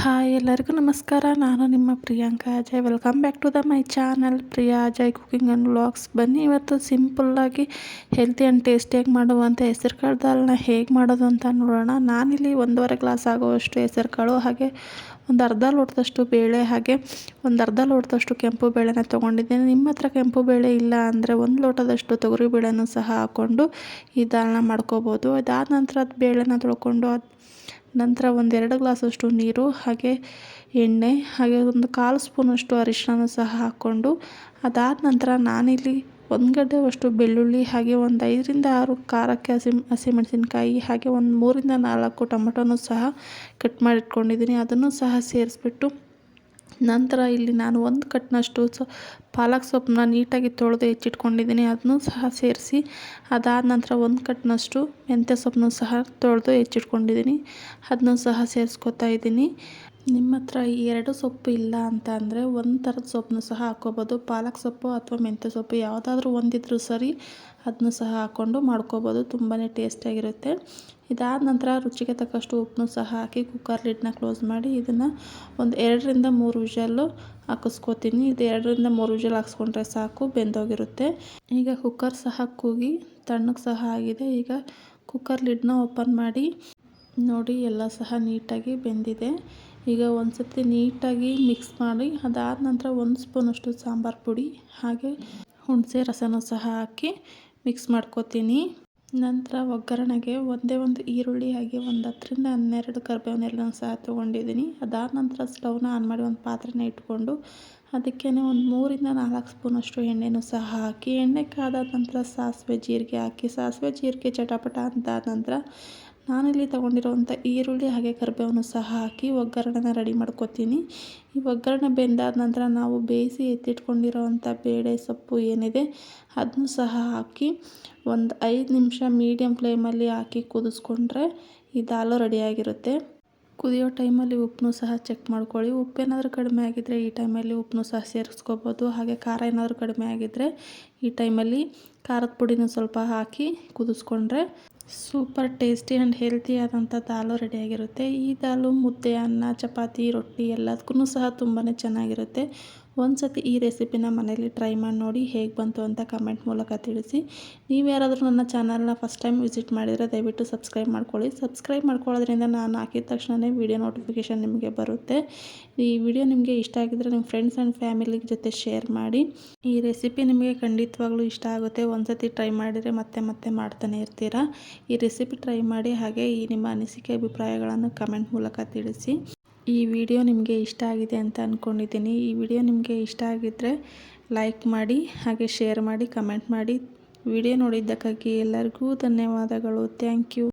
Hi, ಎಲ್ಲರಿಗೂ ನಮಸ್ಕಾರ. ನಾನು ನಿಮ್ಮ Priyanka Ajay. Welcome back to the my channel Priya Ajay cooking and vlogs ಬನ್ನಿ ಇವತ್ತು ಸಿಂಪಲ್ಲಾಗಿ ಹೆಲ್ತಿ ಆ್ಯಂಡ್ ಟೇಸ್ಟಿಯಾಗಿ ಮಾಡುವಂಥ ಹೆಸರು ಕಾಳು ದಾಲ್ನ ಹೇಗೆ ಮಾಡೋದು ಅಂತ ನೋಡೋಣ. ನಾನಿಲ್ಲಿ ಒಂದೂವರೆ ಗ್ಲಾಸ್ ಆಗುವಷ್ಟು ಹೆಸರು ಕಾಳು, ಹಾಗೆ ಒಂದು ಅರ್ಧ ಲೋಟದಷ್ಟು ಬೇಳೆ, ಹಾಗೆ ಒಂದು ಅರ್ಧ ಲೋಟದಷ್ಟು ಕೆಂಪು ಬೇಳೆನ ತೊಗೊಂಡಿದ್ದೇನೆ. ನಿಮ್ಮ ಹತ್ರ ಕೆಂಪು ಬೇಳೆ ಇಲ್ಲ ಅಂದರೆ ಒಂದು ಲೋಟದಷ್ಟು ತೊಗರಿ ಬೇಳೆನೂ ಸಹ ಹಾಕ್ಕೊಂಡು ಈ ದಾಲ್ನ ಮಾಡ್ಕೋಬೋದು. ಅದಾದ ನಂತರ ಅದು ಬೇಳೆನ ತೊಳ್ಕೊಂಡು ಅದು ನಂತರ ಒಂದೆರಡು ಗ್ಲಾಸಷ್ಟು ನೀರು, ಹಾಗೆ ಎಣ್ಣೆ, ಹಾಗೆ ಒಂದು ಕಾಲು ಸ್ಪೂನಷ್ಟು ಅರಿಶಿನ ಸಹ ಹಾಕ್ಕೊಂಡು ಅದಾದ ನಂತರ ನಾನಿಲ್ಲಿ ಒಂದು ಗಡ್ಡೆಯಷ್ಟು ಬೆಳ್ಳುಳ್ಳಿ, ಹಾಗೆ ಒಂದು ಐದರಿಂದ ಆರು ಖಾರಕ್ಕೆ ಹಸಿ, ಹಸಿಮೆಣಸಿನ್ಕಾಯಿ, ಹಾಗೆ ಒಂದು ಮೂರಿಂದ ನಾಲ್ಕು ಟೊಮೆಟೊನೂ ಸಹ ಕಟ್ ಮಾಡಿಟ್ಕೊಂಡಿದ್ದೀನಿ. ಅದನ್ನು ಸಹ ಸೇರಿಸ್ಬಿಟ್ಟು ನಂತರ ಇಲ್ಲಿ ನಾನು ಒಂದು ಕಟ್ನಷ್ಟು ಸೊ, ಪಾಲಕ್ ಸೊಪ್ಪನ್ನ ನೀಟಾಗಿ ತೊಳೆದು ಹೆಚ್ಚಿಟ್ಕೊಂಡಿದ್ದೀನಿ, ಅದನ್ನೂ ಸಹ ಸೇರಿಸಿ. ಅದಾದ ನಂತರ ಒಂದು ಕಟ್ನಷ್ಟು ಮೆಂತ್ಯ ಸೊಪ್ಪನ್ನು ಸಹ ತೊಳೆದು ಹೆಚ್ಚಿಟ್ಕೊಂಡಿದ್ದೀನಿ, ಅದನ್ನೂ ಸಹ ಸೇರಿಸ್ಕೊತಾ ಇದ್ದೀನಿ. ನಿಮ್ಮ ಹತ್ರ ಎರಡು ಸೊಪ್ಪು ಇಲ್ಲ ಅಂತ ಅಂದರೆ ಒಂದು ಥರದ ಸೊಪ್ಪನ್ನು ಸಹ ಹಾಕ್ಕೋಬೋದು. ಪಾಲಕ್ ಸೊಪ್ಪು ಅಥವಾ ಮೆಂತ್ಯ ಸೊಪ್ಪು ಯಾವುದಾದ್ರೂ ಒಂದಿದ್ರೂ ಸರಿ ಅದನ್ನು ಸಹ ಹಾಕ್ಕೊಂಡು ಮಾಡ್ಕೋಬೋದು. ತುಂಬಾ ಟೇಸ್ಟಿಯಾಗಿರುತ್ತೆ ಇದಾದ ನಂತರ ರುಚಿಗೆ ತಕ್ಕಷ್ಟು ಉಪ್ಪನ್ನು ಸಹ ಹಾಕಿ ಕುಕ್ಕರ್ ಲಿಡ್ನ ಕ್ಲೋಸ್ ಮಾಡಿ ಇದನ್ನು ಒಂದು ಎರಡರಿಂದ ಮೂರು ವಿಷಲ್ಲು ಹಾಕಿಸ್ಕೋತೀನಿ. ಇದು ಎರಡರಿಂದ ಮೂರು ವಿಷಲ್ ಹಾಕ್ಸ್ಕೊಂಡ್ರೆ ಸಾಕು, ಬೆಂದೋಗಿರುತ್ತೆ. ಈಗ ಕುಕ್ಕರ್ ಸಹ ಕೂಗಿ ತಣ್ಣಗೆ ಸಹ ಆಗಿದೆ. ಈಗ ಕುಕ್ಕರ್ ಲಿಡ್ನ ಓಪನ್ ಮಾಡಿ ನೋಡಿ, ಎಲ್ಲ ಸಹ ನೀಟಾಗಿ ಬೆಂದಿದೆ. ಈಗ ಒಂದು ಸರ್ತಿ ನೀಟಾಗಿ ಮಿಕ್ಸ್ ಮಾಡಿ, ಅದಾದ ನಂತರ ಒಂದು ಸ್ಪೂನಷ್ಟು ಸಾಂಬಾರು ಪುಡಿ, ಹಾಗೆ ಹುಣಸೆ ರಸನೂ ಸಹ ಹಾಕಿ ಮಿಕ್ಸ್ ಮಾಡ್ಕೋತೀನಿ. ನಂತರ ಒಗ್ಗರಣೆಗೆ ಒಂದೇ ಒಂದು ಈರುಳ್ಳಿ ಹಾಗೆ ಒಂದು ಹತ್ತರಿಂದ ಹನ್ನೆರಡು ಕರಿಬೇವಿನ ಸಹ ತೊಗೊಂಡಿದ್ದೀನಿ. ಅದಾದ ನಂತರ ಸ್ಟವ್ನ ಆನ್ ಮಾಡಿ ಒಂದು ಪಾತ್ರೆನ ಇಟ್ಕೊಂಡು ಅದಕ್ಕೇ ಒಂದು ಮೂರಿಂದ ನಾಲ್ಕು ಸ್ಪೂನಷ್ಟು ಎಣ್ಣೆನೂ ಸಹ ಹಾಕಿ, ಎಣ್ಣೆ ಕಾದ ನಂತರ ಸಾಸಿವೆ ಜೀರಿಗೆ ಹಾಕಿ, ಸಾಸಿವೆ ಜೀರಿಗೆ ಚಟಪಟ ಅಂತಾದ ನಂತರ ನಾನಿಲ್ಲಿ ತೊಗೊಂಡಿರೋವಂಥ ಈರುಳ್ಳಿ ಹಾಗೆ ಕರಿಬೇವನ್ನು ಸಹ ಹಾಕಿ ಒಗ್ಗರಣೆನ ರೆಡಿ ಮಾಡ್ಕೊತೀನಿ. ಈ ಒಗ್ಗರಣೆ ಬೆಂದಾದ ನಂತರ ನಾವು ಬೇಯಿಸಿ ಎತ್ತಿಟ್ಕೊಂಡಿರೋವಂಥ ಬೇಳೆ ಸೊಪ್ಪು ಏನಿದೆ ಅದನ್ನು ಸಹ ಹಾಕಿ ಒಂದು ಐದು ನಿಮಿಷ ಮೀಡಿಯಮ್ ಫ್ಲೇಮಲ್ಲಿ ಹಾಕಿ ಕುದಿಸ್ಕೊಂಡ್ರೆ ಈ ದಾಲು ರೆಡಿಯಾಗಿರುತ್ತೆ. ಕುದಿಯೋ ಟೈಮಲ್ಲಿ ಉಪ್ಪನ್ನು ಸಹ ಚೆಕ್ ಮಾಡ್ಕೊಳ್ಳಿ. ಉಪ್ಪೇನಾದರೂ ಕಡಿಮೆ ಆಗಿದ್ದರೆ ಈ ಟೈಮಲ್ಲಿ ಉಪ್ಪನ್ನು ಸಹ ಸೇರಿಸ್ಕೋಬೋದು. ಹಾಗೆ ಖಾರ ಏನಾದರೂ ಕಡಿಮೆ ಆಗಿದ್ದರೆ ಈ ಟೈಮಲ್ಲಿ ಖಾರದ ಪುಡಿನೂ ಸ್ವಲ್ಪ ಹಾಕಿ ಕುದಿಸ್ಕೊಂಡ್ರೆ ಸೂಪರ್ ಟೇಸ್ಟಿ ಆ್ಯಂಡ್ ಹೆಲ್ತಿ ಆದಂಥ ದಾಲು ರೆಡಿಯಾಗಿರುತ್ತೆ. ಈ ದಾಲು ಮುದ್ದೆ, ಅನ್ನ, ಚಪಾತಿ, ರೊಟ್ಟಿ ಎಲ್ಲದಕ್ಕೂ ಸಹ ತುಂಬಾ ಚೆನ್ನಾಗಿರುತ್ತೆ. ಒಂದು ಸತಿ ಈ ರೆಸಿಪಿನ ಮನೇಲಿ ಟ್ರೈ ಮಾಡಿ ನೋಡಿ ಹೇಗೆ ಬಂತು ಅಂತ ಕಮೆಂಟ್ ಮೂಲಕ ತಿಳಿಸಿ. ನೀವು ಯಾರಾದರೂ ನನ್ನ ಚಾನಲ್ನ ಫಸ್ಟ್ ಟೈಮ್ ವಿಸಿಟ್ ಮಾಡಿದರೆ ದಯವಿಟ್ಟು ಸಬ್ಸ್ಕ್ರೈಬ್ ಮಾಡ್ಕೊಳ್ಳಿ. ಸಬ್ಸ್ಕ್ರೈಬ್ ಮಾಡ್ಕೊಳ್ಳೋದ್ರಿಂದ ನಾನು ಹಾಕಿದ ತಕ್ಷಣವೇ ವಿಡಿಯೋ ನೋಟಿಫಿಕೇಷನ್ ನಿಮಗೆ ಬರುತ್ತೆ. ಈ ವಿಡಿಯೋ ನಿಮಗೆ ಇಷ್ಟ ಆಗಿದ್ರೆ ನಿಮ್ಮ ಫ್ರೆಂಡ್ಸ್ ಆ್ಯಂಡ್ ಫ್ಯಾಮಿಲಿ ಜೊತೆ ಶೇರ್ ಮಾಡಿ. ಈ ರೆಸಿಪಿ ನಿಮಗೆ ಖಂಡಿತವಾಗ್ಲೂ ಇಷ್ಟ ಆಗುತ್ತೆ. ಒಂದು ಸತಿ ಟ್ರೈ ಮಾಡಿದರೆ ಮತ್ತೆ ಮತ್ತೆ ಮಾಡ್ತಾನೆ ಇರ್ತೀರಾ. ಈ ರೆಸಿಪಿ ಟ್ರೈ ಮಾಡಿ ಹಾಗೆ ಈ ನಿಮ್ಮ ಅನಿಸಿಕೆ, ಅಭಿಪ್ರಾಯಗಳನ್ನು ಕಮೆಂಟ್ ಮೂಲಕ ತಿಳಿಸಿ. ಈ ವಿಡಿಯೋ ನಿಮಗೆ ಇಷ್ಟ ಆಗಿದೆ ಅಂತ ಅಂದ್ಕೊಂಡಿದ್ದೀನಿ ಈ ವಿಡಿಯೋ ನಿಮಗೆ ಇಷ್ಟ ಆಗಿದ್ದರೆ ಲೈಕ್ ಮಾಡಿ, ಹಾಗೆ ಶೇರ್ ಮಾಡಿ, ಕಮೆಂಟ್ ಮಾಡಿ. ವಿಡಿಯೋ ನೋಡಿದ್ದಕ್ಕಾಗಿ ಎಲ್ಲರಿಗೂ ಧನ್ಯವಾದಗಳು. Thank you.